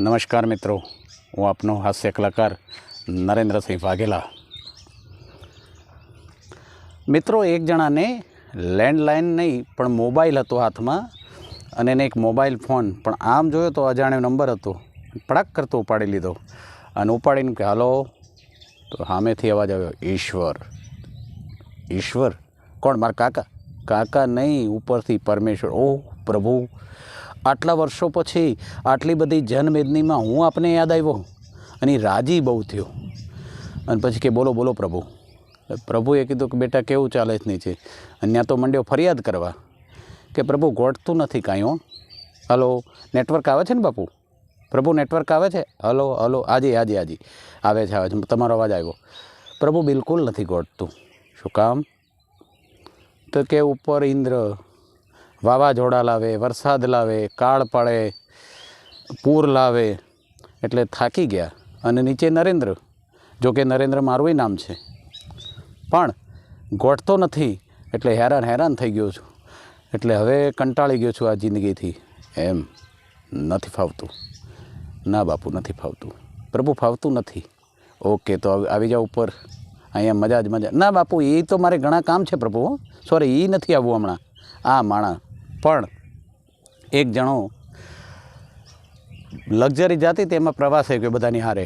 નમસ્કાર મિત્રો, હું આપનો હાસ્ય કલાકાર નરેન્દ્રસિંહ વાઘેલા. મિત્રો, એક જણાને લેન્ડલાઇન નહીં, પણ મોબાઈલ હતો હાથમાં, અને એને એક મોબાઈલ ફોન, પણ આમ જોયો તો અજાણ્યો નંબર હતો. પડાક કરતો ઉપાડી લીધો, અને ઉપાડીને કે, હાલો. તો સામેથી અવાજ આવ્યો, ઈશ્વર. ઈશ્વર? કોણ? મારા કાકા? કાકા નહીં, ઉપરથી પરમેશ્વર. ઓહ પ્રભુ. આટલા વર્ષો પછી આટલી બધી જનમેદનીમાં હું આપને યાદ આવ્યો અને રાજી બહુ થયો. અને પછી કે બોલો બોલો પ્રભુ. પ્રભુએ કીધું કે બેટા કેવું ચાલે છે નીચે? અને ત્યાં તો મંડ્યો ફરિયાદ કરવા કે પ્રભુ ગોઠતું નથી કાંઈ હો. હલો, નેટવર્ક આવે છે ને બાપુ? પ્રભુ નેટવર્ક આવે છે? હલો હલો, આજે આજે આજે. આવે છે આવે છે. તમારો અવાજ આવ્યો. પ્રભુ બિલકુલ નથી ગોઠતું. શું કામ? તો કે ઉપર ઇન્દ્ર વાવાઝોડા લાવે, વરસાદ લાવે, કાળ પડે, પૂર લાવે, એટલે થાકી ગયા. અને નીચે નરેન્દ્ર, જો કે નરેન્દ્ર મારું નામ છે. પણ ગોઠતો નથી, એટલે હેરાન હેરાન થઈ ગયો છું. એટલે હવે કંટાળી ગયો છું આ જિંદગીથી. એમ નથી ફાવતું. ના બાપુ, નથી ફાવતું. પ્રભુ, ફાવતું નથી. ઓકે, તો આવી જાઓ ઉપર. અહીંયા મજા જ મજા. ના બાપુ એ તો મારે ઘણા કામ છે પ્રભુ સોરી એ નથી આવવું હમણાં. આ માણા. પણ એક જણો લક્ઝરી જતી તેમાં પ્રવાસે ગયો બધાની હારે.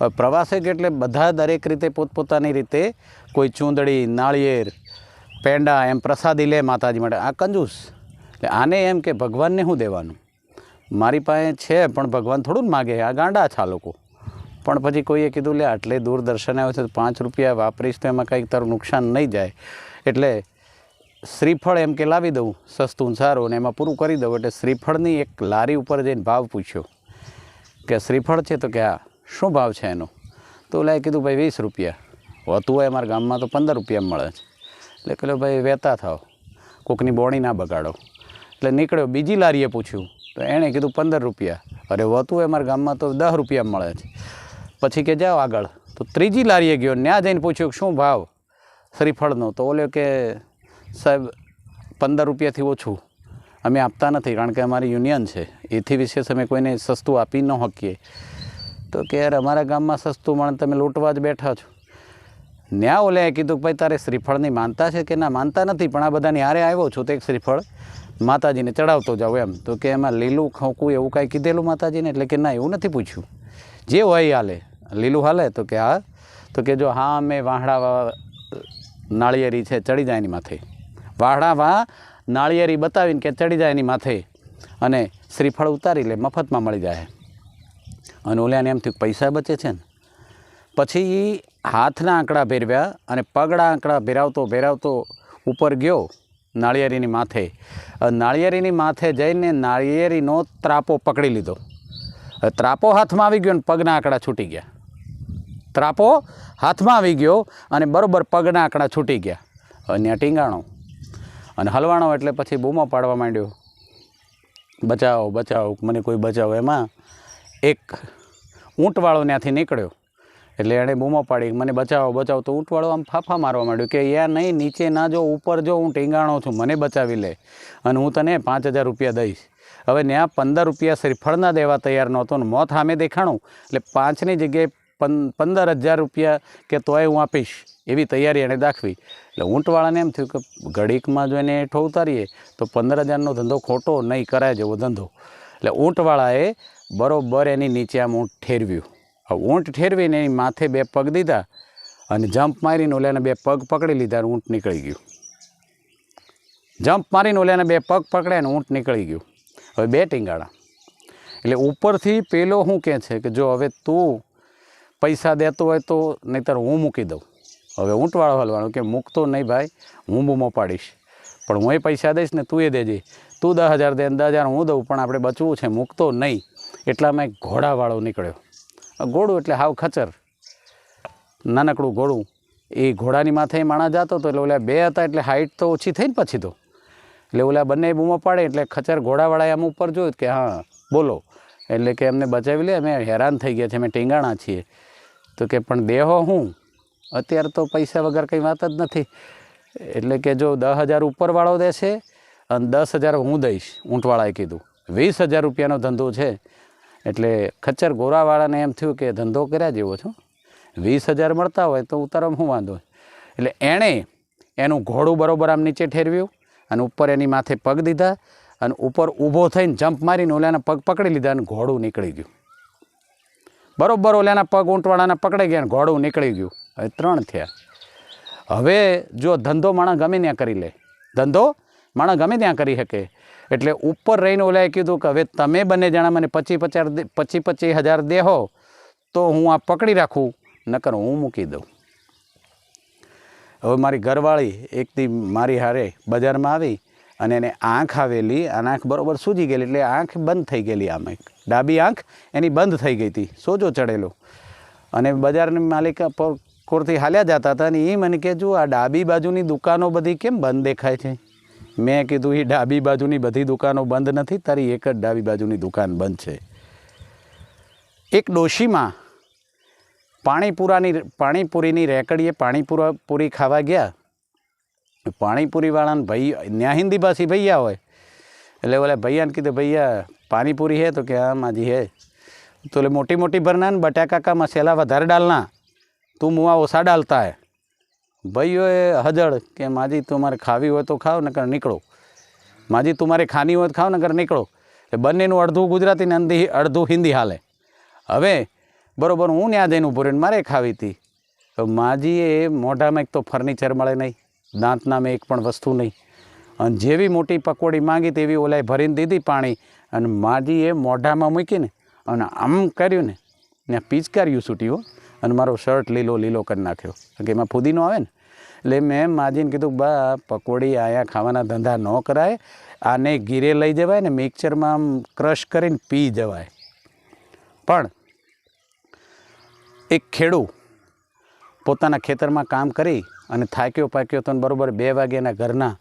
હવે પ્રવાસે ગયો એટલે બધા દરેક રીતે પોતપોતાની રીતે કોઈ ચૂંદડી, નાળિયેર, પેંડા એમ પ્રસાદી લે માતાજી માટે. આ કંજૂસ. એટલે આને એમ કે ભગવાનને શું દેવાનું? મારી પાસે છે પણ ભગવાન થોડું જ માગે આ ગાંડા છે આ લોકો. પણ પછી કોઈએ કીધું, લે, આટલે દૂર દર્શને આવે છે તો પાંચ રૂપિયા વાપરીશ તો એમાં કંઈક તારું નુકસાન નહીં જાય. એટલે શ્રીફળ એમ કે લાવી દઉં સસ્તું સારું, અને એમાં પૂરું કરી દઉં. એટલે શ્રીફળની એક લારી ઉપર જઈને ભાવ પૂછ્યો કે શ્રીફળ છે તો કે હા શું ભાવ છે એનો? તો ઓલાએ કીધું, ભાઈ, વીસ રૂપિયા. હોતું હોય અમારા ગામમાં તો પંદર રૂપિયા મળે છે. એટલે કહ્યું ભાઈ વહેતા થાવ. કોકની બોણી ના બગાડો. એટલે નીકળ્યો, બીજી લારીએ પૂછ્યું. તો એણે કીધું, પંદર રૂપિયા. અરે હોતું હોય અમારા ગામમાં તો દસ રૂપિયા મળે છે. પછી કે, જાઓ આગળ. તો ત્રીજી લારીએ ગયો ત્યાં જઈને પૂછ્યું, શું ભાવ? શ્રીફળનો. તો ઓલે કે સાહેબ, પંદર રૂપિયાથી ઓછું અમે આપતા નથી, કારણ કે અમારી યુનિયન છે. એથી વિશેષ અમે કોઈને સસ્તું આપી ન શકીએ. તો કે યાર, અમારા ગામમાં સસ્તું મળે તમે લૂંટવા જ બેઠા છો. ન્યા ઓલે કીધું કે ભાઈ, તારે શ્રીફળની માનતા છે કે ના? માનતા નથી, પણ આ બધાની હારે આવ્યો છું તો એક શ્રીફળ માતાજીને ચડાવતો જાઉં એમ. તો કે એમાં લીલું ખોકું એવું કાંઈ કીધેલું માતાજીને? એટલે કે ના, એવું નથી પૂછ્યું. જે હોય એ હાલે. લીલું હાલે તો કે હા. તો કે જો હા, અમે વાહડા, નાળિયેરી છે, ચડી જાય એની માથે. વાહડા વા નાળિયેરી બતાવીને કે ચડી જાય એની માથે અને શ્રીફળ ઉતારી લે, મફતમાં મળી જાય. અને ઓલ્યાને એમ થયું પૈસા બચે છે ને. પછી હાથના આંકડા ભેરવ્યા અને પગડા આંકડા ભેરાવતો ભેરાવતો ઉપર ગયો નાળિયેરીની માથે. નાળિયેરીની માથે જઈને નાળિયેરીનો ત્રાપો પકડી લીધો. ત્રાપો હાથમાં આવી ગયો ને પગના આંકડા છૂટી ગયા. ત્રાપો હાથમાં આવી ગયો અને બરોબર પગના આંકડા છૂટી ગયા. અને ટીંગાણો અને હલવાણો એટલે પછી બૂમો પાડવા માંડ્યો. બચાવો બચાવો, મને કોઈ બચાવો. એમાં એક ઊંટવાળો ત્યાંથી નીકળ્યો. એટલે એણે બૂમો પાડી, મને બચાવો બચાવો. તો ઊંટવાળો આમ ફાફા મારવા માંડ્યો કે, યાર નહીં, નીચે ના જો, ઉપર જો, હું ટીંગાણો છું, મને બચાવી લે. અને હું તને પાંચ હજાર રૂપિયા દઈશ. હવે ત્યાં પંદર રૂપિયા શ્રીફળના દેવા તૈયાર નહોતો ને મોત સામે દેખાણું. એટલે પાંચની જગ્યાએ પંદર હજાર રૂપિયા કે તોય હું આપીશ એવી તૈયારી એણે દાખવી. એટલે ઊંટવાળાને એમ થયું કે ઘડીકમાં જો એને હેઠો ઉતારીએ તો પંદર હજારનો ધંધો ખોટો નહીં કરાય જેવો ધંધો. એટલે ઊંટવાળાએ બરોબર એની નીચે આમ ઊંટ ઠેરવ્યું. હવે ઊંટ ઠેરવીને એની માથે બે પગ દીધા અને જમ્પ મારીને ઓલાને બે પગ પકડી લીધા અને ઊંટ નીકળી ગયું. જમ્પ મારીને ઓલાને બે પગ પકડ્યા અને ઊંટ નીકળી ગયું. હવે બે ટીંગાળા એટલે ઉપરથી પેલો શું કહે છે કે જો હવે તું પૈસા દેતો હોય તો નહીંતર હું મૂકી દઉં. હવે ઊંટવાળો હલવાનો કે મૂકતો નહીં ભાઈ, હું બૂમો પાડીશ. પણ હું એ પૈસા દઈશ ને તું એ દેજે. તું દસ હજાર દે દસ હજાર હું દઉં, પણ આપણે બચવું છે, મૂકતો નહીં. એટલામાં એક ઘોડાવાળો નીકળ્યો. ઘોડું એટલે હાવ ખચર. નાનકડું ઘોડું. એ ઘોડાની માથે માણસ જતો હતો, એટલે ઓલા બે હતા, એટલે હાઇટ તો ઓછી થઈ ને પછી તો. એટલે ઓલા બંને બૂમો પાડે, એટલે ખચર ઘોડાવાળાએ આમ ઉપર જોયું કે હા, બોલો. એટલે કે એમને બચાવી લે, અમે હેરાન થઈ ગયા છે અમે ટીંગાણા છીએ. તો કે પણ દેહો હું? અત્યારે તો પૈસા વગર કંઈ વાત જ નથી. એટલે કે જો દસ હજાર ઉપરવાળો દેશે, અને દસ હજાર હું દઈશ, ઊંટવાળાએ કીધું. વીસ હજાર રૂપિયાનો ધંધો છે. એટલે ખચ્ચર ગોરાવાળાને એમ થયું કે ધંધો કર્યા જેવો છો. વીસ હજાર મળતા હોય તો ઉતારવામાં શું વાંધો? એટલે એણે એનું ઘોડું બરોબર આમ નીચે ઠેરવ્યું, અને ઉપર એની માથે પગ દીધા અને ઉપર ઊભો થઈને જમ્પ મારીને ઓલાના પગ પકડી લીધા અને ઘોડું નીકળી ગયું. બરોબર ઓલાના પગ ઊંટવાળાના પકડાઈ ગયા અને ઘોડું નીકળી ગયું. હવે ત્રણ થયા. હવે જો ધંધો માણસ ગમે ત્યાં કરી લે. ધંધો માણસ ગમે ત્યાં કરી શકે. એટલે ઉપર રહીને ઓલાએ કીધું કે હવે તમે બંને જણા મને પચીસ પચાસ પચીસ પચીસ હજાર દેહો, તો હું આ પકડી રાખું, નકર હું મૂકી દઉં. હવે મારી ઘરવાળી એકથી મારી હારે બજારમાં આવી અને એને આંખ આવેલી, અને આંખ બરોબર સૂજી ગયેલી, એટલે આંખ બંધ થઈ ગયેલી આમ એક. ડાબી આંખ એની બંધ થઈ ગઈ હતી, સોજો ચડેલો. અને બજારની માલિક પર કોરથી હાલ્યા જતા હતા અને એ મને કે જો આ ડાબી બાજુની દુકાનો બધી કેમ બંધ દેખાય છે? મેં કીધું એ ડાબી બાજુની બધી દુકાનો બંધ નથી, તારી એક જ ડાબી બાજુની દુકાન બંધ છે. એક ડોશીમાં પાણીપુરાની, પાણીપુરીની રેકડીએ પાણીપુરા, પૂરી ખાવા ગયા. પાણીપુરીવાળાને ભાઈ ત્યાં હિન્દી ભાષી ભૈયા હોય. એટલે ઓલા ભૈયાને કીધું, ભૈયા, પાણીપુરી હે? તો કે, હા, માજી હે. તો એટલે મોટી મોટી ભરના ને બટાકા કા વધારે ડાલના. તું મુવા ઓછા ડાલતા હે. ભાઈઓએ હજળ કે, માજી તમારે ખાવી હોય તો ખાવ, નકર નીકળો. માજી તમારે ખાની હોય તો ખાવ, નકર નીકળો. એ બંનેનું અડધું ગુજરાતી ને અંધી, અડધું હિન્દી હાલે. હવે, બરાબર, હું ત્યાં જઈને ઊભો રહીને મારે ખાવી હતી. તો માજીએ મોઢામાં એક તો ફર્નિચર મળે નહીં. દાંત નામે એક પણ વસ્તુ નહીં. અને જેવી મોટી પકોડી માંગી તેવી ઓલાએ ભરીને દીધી પાણી અને માજીએ મોઢામાં મૂકીને અને આમ કર્યું ને ત્યાં પિચકાર્યું છૂટ્યું અને મારો શર્ટ લીલો લીલો કરી નાખ્યો. કે એમાં ફૂદીનો આવે ને? એટલે મેં માજીને કીધું, બા, પકોડી આયા ખાવાના ધંધા ન કરાય. આને ગીરે લઈ જવાય ને મિક્સરમાં આમ ક્રશ કરીને પી જવાય. પણ એક ખેડૂ પોતાના ખેતરમાં કામ કરી અને થાક્યો પાક્યો તો બરાબર બે વાગે એના ઘરના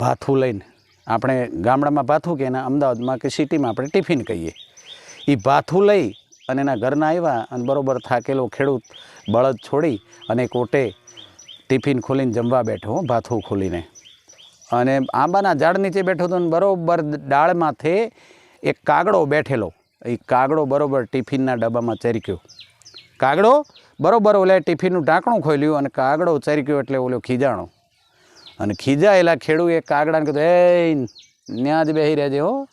ભાથું લઈને આપણે ગામડામાં ભાથું કે એના અમદાવાદમાં કે સિટીમાં આપણે ટિફિન કહીએ. એ ભાથું લઈ અને એના ઘરના આવ્યા અને બરાબર થાકેલો ખેડૂત બળદ છોડી અને કોટે ટિફિન ખોલીને જમવા બેઠો હું, ભાથું ખોલીને. અને આંબાના ઝાડ નીચે બેઠો હતો ને બરોબર ડાળમાંથી એક કાગડો બેઠેલો. એ કાગડો બરોબર ટિફિનના ડબ્બામાં ચરક્યો. કાગડો? બરોબર, ઓલે ટિફિનનું ઢાંકણું ખોલ્યું અને કાગડો ચરક્યો એટલે ઓલો ખીજાણો. અને ખીજાયેલા ખેડૂએ કાગડાને કીધું એ ત્યાં જ બેહી રહેજે હો.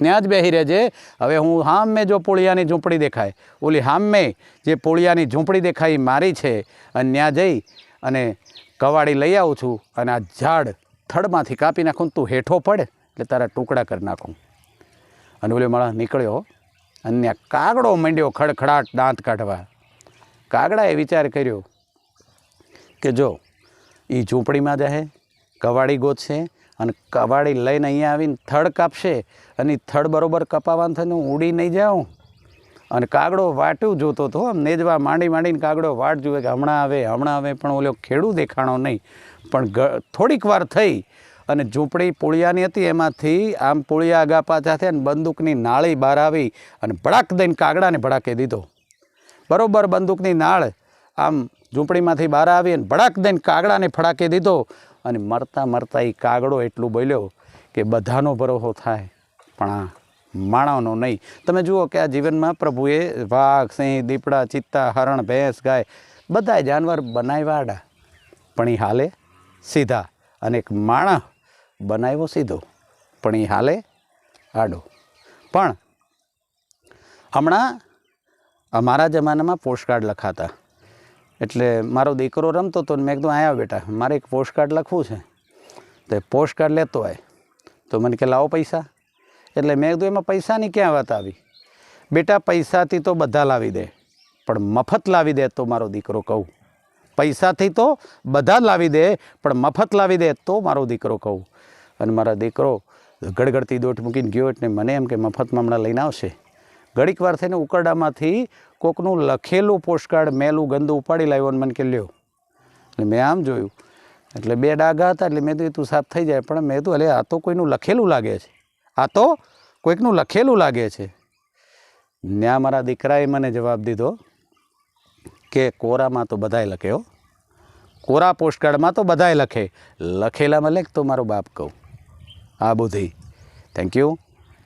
ત્યાં જ બેહી રહેજે. હવે હું હામે જો પોળિયાની ઝૂંપડી દેખાય. ઓલી હામે જે પોળિયાની ઝૂંપડી દેખાય મારી છે અને ત્યાં જઈ અને કવાડી લઈ આવું છું અને આ ઝાડ થડમાંથી કાપી નાખું તું હેઠો પડે એટલે તારા ટુકડા કરી નાખું. અને ઓલો માળા નીકળ્યો અને કાગડો માંડ્યો ખડખડાટ દાંત કાઢવા. કાગડાએ વિચાર કર્યો કે જો એ ઝૂંપડીમાં જાહે, કવાડી ગોતશે અને કવાડી લઈને અહીંયા આવીને થડ કાપશે અને થડ બરોબર કપાવાનું થઈને હું ઉડી નહીં જાઉં. અને કાગડો વાટ્યું જોતો હતો આમ નેજવા માંડી માંડીને કાગડો વાટ જુએ કે હમણાં આવે હમણાં આવે પણ ઓલો ખેડૂ દેખાણો નહીં. પણ થોડીક વાર થઈ અને ઝૂંપડી પુળિયાની હતી. એમાંથી આમ પુળિયા આગા પાછા થયા અને બંદૂકની નાળી બહાર આવી અને ભડાક દઈને કાગડાને ભડાકે દીધો. બરોબર બંદૂકની નાળ આમ ઝૂંપડીમાંથી બહાર આવી અને ભડાક દઈને કાગડાને ફડાકે દીધો અને મરતા મરતા એ કાગડો એટલું બોલ્યો કે બધાનો ભરોસો થાય, પણ આ માણસનો નહીં. તમે જુઓ કે આ જીવનમાં પ્રભુએ વાઘ, સિંહ, દીપડા, ચિત્તા, હરણ, ભેંસ, ગાય બધાય જાનવર બનાવ્યા પણ એ હાલે સીધા. અને એક માણસ બનાવ્યો સીધો. પણ એ હાલે આડો. પણ હમણાં અમારા જમાનામાં પોસ્ટકાર્ડ લખાતા. એટલે મારો દીકરો રમતો હતો ને મેં કીધું આવ્યા બેટા, મારે એક પોસ્ટકાર્ડ લખવું છે. તો એ પોસ્ટકાર્ડ લેતો આય. તો મને કે, લાવો પૈસા. એટલે મેં કીધું, એમાં પૈસાની ક્યાં વાત આવી? બેટા, પૈસાથી તો બધા લાવી દે, પણ મફત લાવી દે, તો મારો દીકરો કહું. પૈસાથી તો બધા લાવી દે, પણ મફત લાવી દે તો મારો દીકરો કહું. અને મારા દીકરો ગડગડતી દોટ મૂકીને ગયો એટલે મને એમ કે મફતમાં હમણાં લઈને આવશે. ઘડીક વાર થઈને ઉકરડામાંથી કોકનું લખેલું પોસ્ટકાર્ડ, મેલું ગંદુ ઉપાડી લાવ્યો અને મને કે, લ્યો. એટલે મેં આમ જોયું. એટલે બે ડાઘા હતા એટલે મેં કીધું, તું સાફ થઈ જાય. પણ મેં કીધું એટલે આ તો કોઈનું લખેલું લાગે છે. આ તો કોઈકનું લખેલું લાગે છે. ત્યાં મારા દીકરાએ મને જવાબ દીધો કે કોરામાં તો બધાય લખે હો. કોરા પોસ્ટકાર્ડમાં તો બધાય લખે. લખેલામાં લેખ તો મારો બાપ કહું. આ બુદ્ધિ. Thank you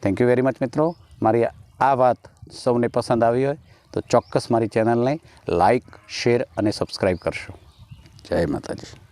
thank you very much મિત્રો. મારી આ વાત સૌને પસંદ આવી હોય તો ચોક્કસ મારી ચેનલને લાઈક શેર અને સબસ્ક્રાઈબ કરશો. જય માતાજી.